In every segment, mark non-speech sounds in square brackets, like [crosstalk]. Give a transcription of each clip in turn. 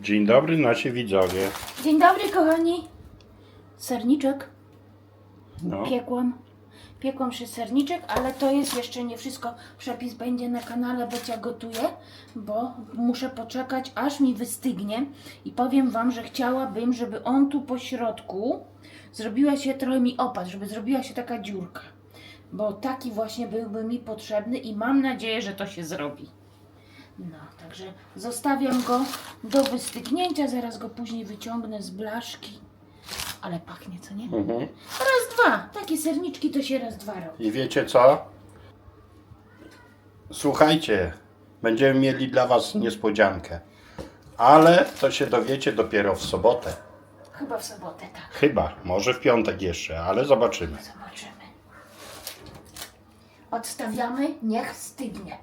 Dzień dobry nasi widzowie. Dzień dobry, kochani. Serniczek No, piekłam. Piekłam się serniczek, ale to jest jeszcze nie wszystko. Przepis będzie na kanale Becia Gotuje, bo muszę poczekać, aż mi wystygnie. I powiem Wam, że chciałabym, żeby on tu po środku zrobiła się, trochę mi opadł, żeby zrobiła się taka dziurka. Bo taki właśnie byłby mi potrzebny i mam nadzieję, że to się zrobi. No, także zostawiam go do wystygnięcia, zaraz go później wyciągnę z blaszki. Ale pachnie, co nie? mhm. Raz, dwa. Takie serniczki to się raz, dwa robi. I wiecie co? Słuchajcie, będziemy mieli dla Was niespodziankę. Ale to się dowiecie dopiero w sobotę. Chyba w sobotę, tak. Chyba, może w piątek jeszcze, ale zobaczymy. Zobaczymy. Odstawiamy, niech stygnie.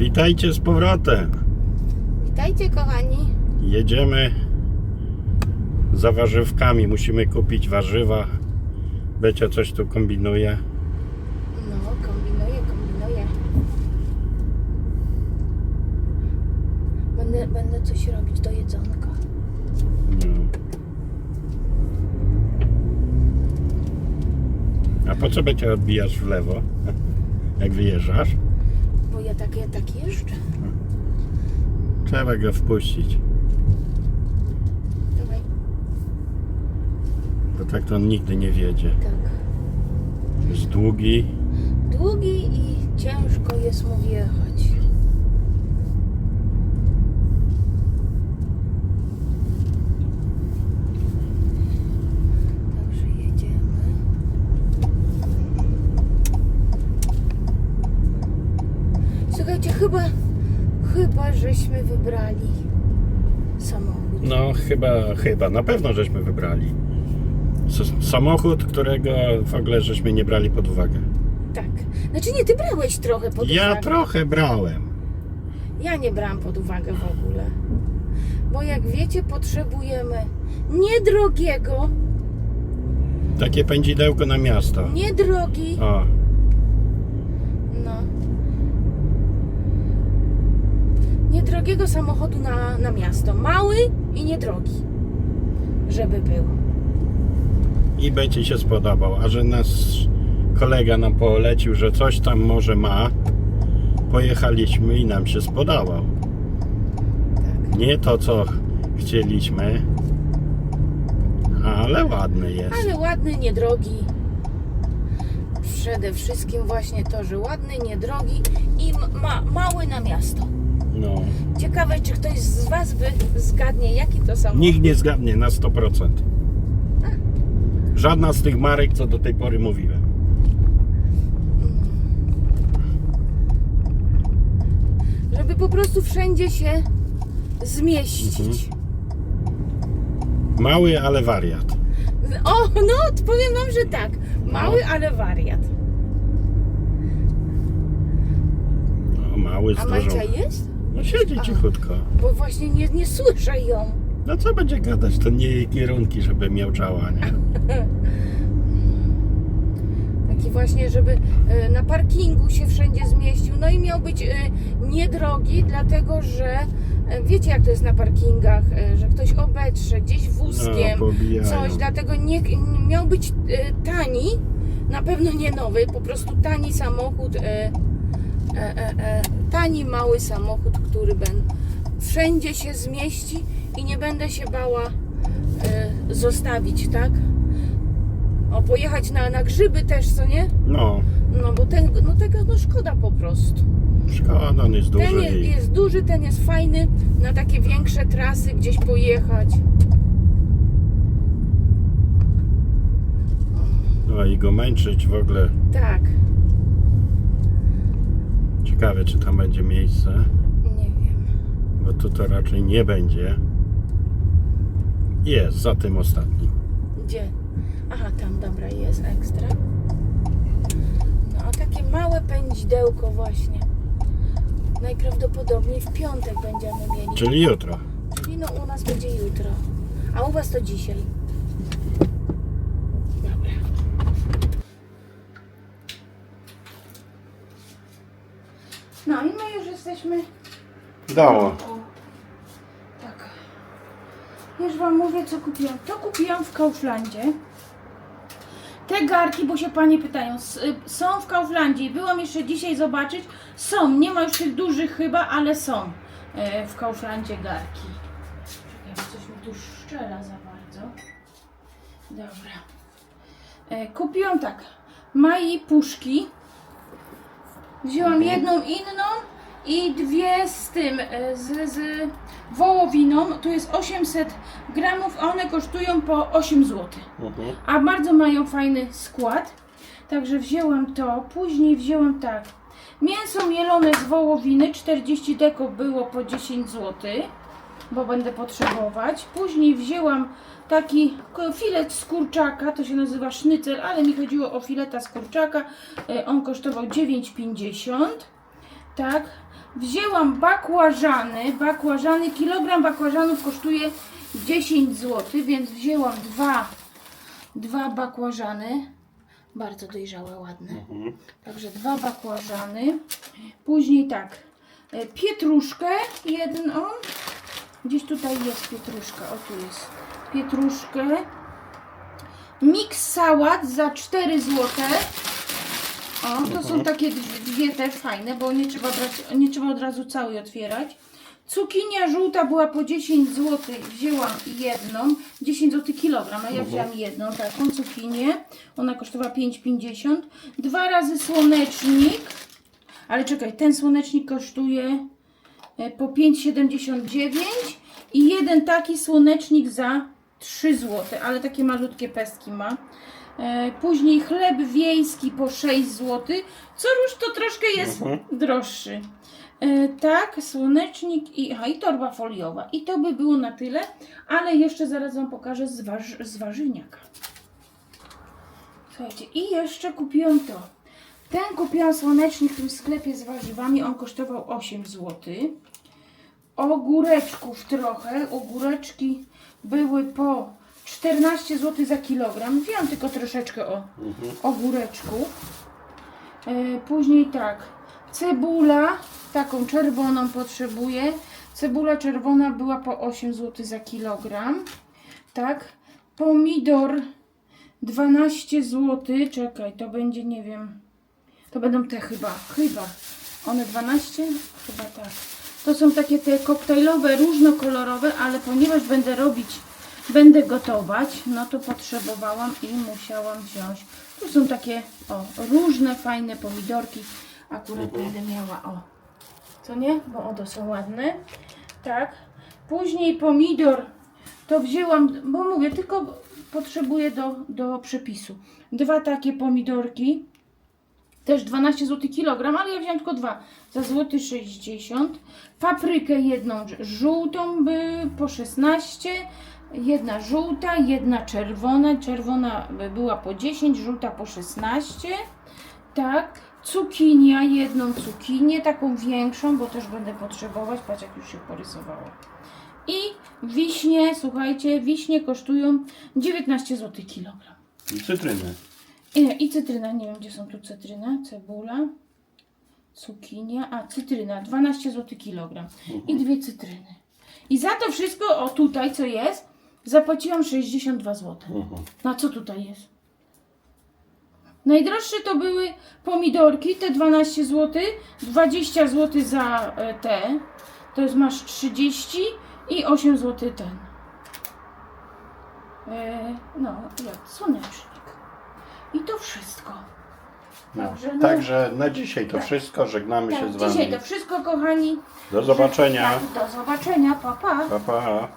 Witajcie z powrotem. Witajcie, kochani. Jedziemy za warzywkami. Musimy kupić warzywa. Becia coś tu kombinuje. No, kombinuję, kombinuję. Będę, będę coś robić do jedzonka. No. A po co Becia odbijasz w lewo? [laughs] Jak wyjeżdżasz? Bo ja tak, ja tak jeżdżę. Trzeba go wpuścić. Dawaj, Bo tak to on nigdy nie wiedzie. tak. Jest długi. Długi i ciężko jest mu wjechać. Także jedziemy. Słuchajcie, chyba, chyba żeśmy wybrali samochód. No chyba, chyba, na pewno żeśmy wybrali. Samochód, którego w ogóle żeśmy nie brali pod uwagę. Tak. Znaczy nie, ty brałeś trochę pod Ja uwagę. trochę brałem. Ja nie brałam pod uwagę w ogóle. Bo jak wiecie, potrzebujemy niedrogiego, Takie pędzidełko na miasto. niedrogi, O, no, niedrogiego samochodu na, na miasto. Mały i niedrogi, żeby był. i Beci się spodobał. A że nasz kolega nam polecił, że coś tam może ma, pojechaliśmy i nam się spodobał. Tak. Nie to, co chcieliśmy, ale ładny jest. Ale ładny, niedrogi. Przede wszystkim właśnie to, że ładny, niedrogi i ma, mały na miasto. No. Ciekawe, czy ktoś z Was by zgadnie, jaki to samochód. Nikt nie zgadnie na 100%. Żadna z tych marek, co do tej pory mówiłem. żeby po prostu wszędzie się zmieścić. Mały, ale wariat. O, no, powiem wam, że tak. Mały, ale wariat. No, mały A dużą. Majcia jest? No siedzi cichutko. Bo właśnie nie, nie słyszę ją. No co będzie gadać? To nie jej kierunki, żeby miałczała, nie? [laughs] Taki właśnie, żeby e, na parkingu się wszędzie zmieścił. No i miał być e, niedrogi, dlatego że e, wiecie jak to jest na parkingach, e, że ktoś obetrze gdzieś wózkiem, No, pobijają. coś, dlatego nie, nie miał być e, tani, na pewno nie nowy, po prostu tani samochód, e, e, e, e, tani mały samochód, który ben, wszędzie się zmieści i nie będę się bała e, zostawić, tak? O, pojechać na, na grzyby też, co nie? No, No bo ten, no tego no szkoda po prostu. szkoda, on jest duży Ten jest, i... jest duży, ten jest fajny, na takie większe trasy gdzieś pojechać. No i go męczyć w ogóle. Tak, Ciekawe, czy tam będzie miejsce, nie wiem. bo tu to raczej nie będzie. Jest, za tym ostatnim. Gdzie? Aha, tam, dobra, jest ekstra. No, a takie małe pędzidełko właśnie. Najprawdopodobniej w piątek będziemy mieli. Czyli jutro. Czyli no u nas będzie jutro. A u was to dzisiaj. Dobra. No i my już jesteśmy Dało. Tak. Już wam mówię, co kupiłam. To kupiłam w Kauflandzie. Te garki, bo się panie pytają, są w Kauflandzie. Byłam jeszcze dzisiaj zobaczyć. Są, nie ma już tych dużych chyba, ale są e, w Kauflandzie garki. Czekaj, coś mi tu szczela za bardzo. Dobra. E, kupiłam tak. Mai puszki. Wzięłam jedną inną i dwie z tym, e, z, z wołowiną. Tu jest 800 gramów, a one kosztują po 8 zł. Mhm. A bardzo mają fajny skład. Także wzięłam to. Później wzięłam tak. Mięso mielone z wołowiny 40 deko było po 10 zł, bo będę potrzebować. Później wzięłam taki filet z kurczaka, to się nazywa sznycel, ale mi chodziło o fileta z kurczaka. E, On kosztował 9,50. Tak. Wzięłam bakłażany. Bakłażany, kilogram bakłażanów kosztuje 10 zł, więc wzięłam dwa, dwa bakłażany. Bardzo dojrzałe, ładne. Mhm. Także dwa bakłażany. Później tak, e, pietruszkę jedną. Gdzieś tutaj jest pietruszka, o tu jest. Pietruszkę. Miks sałat za 4 zł. O, to są takie dwie, dwie te fajne, bo nie trzeba, brać, nie trzeba od razu całej otwierać. Cukinia żółta była po 10 zł, wzięłam jedną, 10 zł kilogram, a ja wzięłam jedną taką cukinię, ona kosztowała 5,50. Dwa razy słonecznik, ale czekaj, ten słonecznik kosztuje e, po 5,79 i jeden taki słonecznik za 3 zł, ale takie malutkie pestki ma. E, Później chleb wiejski po 6 zł, co już to troszkę jest Mhm. droższy. E, tak, słonecznik i, aha, i torba foliowa. I to by było na tyle, ale jeszcze zaraz Wam pokażę z, warz, z warzywniaka. Słuchajcie, i jeszcze kupiłam to. Ten kupiłam słonecznik w tym sklepie z warzywami, on kosztował 8 zł. Ogóreczków trochę, ogóreczki były po 14 zł za kilogram. Wziąłam tylko troszeczkę o ogóreczków. E, Później tak, cebula, taką czerwoną potrzebuję. Cebula czerwona była po 8 zł za kilogram. Tak, pomidor 12 zł. Czekaj, to będzie, nie wiem, to będą te chyba, chyba. One 12? Chyba tak. To są takie te koktajlowe, różnokolorowe, ale ponieważ będę robić, będę gotować, no to potrzebowałam i musiałam wziąć. Tu są takie, o, różne fajne pomidorki. Akurat będę miała, o. Co nie? Bo oto są ładne. Tak. Później pomidor to wzięłam, bo mówię, tylko potrzebuję do, do przepisu. Dwa takie pomidorki też 12 zł kilogram, ale ja wziąłem tylko dwa za złoty 60. Paprykę jedną żółtą by po 16. Jedna żółta, jedna czerwona. Czerwona by była po 10, żółta po 16. Tak. Cukinia, jedną cukinię, taką większą, bo też będę potrzebować. Patrz jak już się porysowała. I wiśnie, słuchajcie, wiśnie kosztują 19 zł kilogram. I cytryny. I, I cytryna, nie wiem gdzie są tu cytryna, cebula, cukinia, a cytryna 12 zł kilogram i dwie cytryny. I za to wszystko, o tutaj co jest, zapłaciłam 62 zł. Na co tutaj jest? Najdroższe to były pomidorki, te 12 zł, 20 zł za e, te, to jest masz 30 i 8 zł ten. E, no, jak słonecznik. I to wszystko. No. Dobrze, no. Także na dzisiaj to Tak. wszystko. Żegnamy się Tak, z Wami. dzisiaj to wszystko, kochani. Do zobaczenia. Tak, do zobaczenia, pa pa. Pa, pa.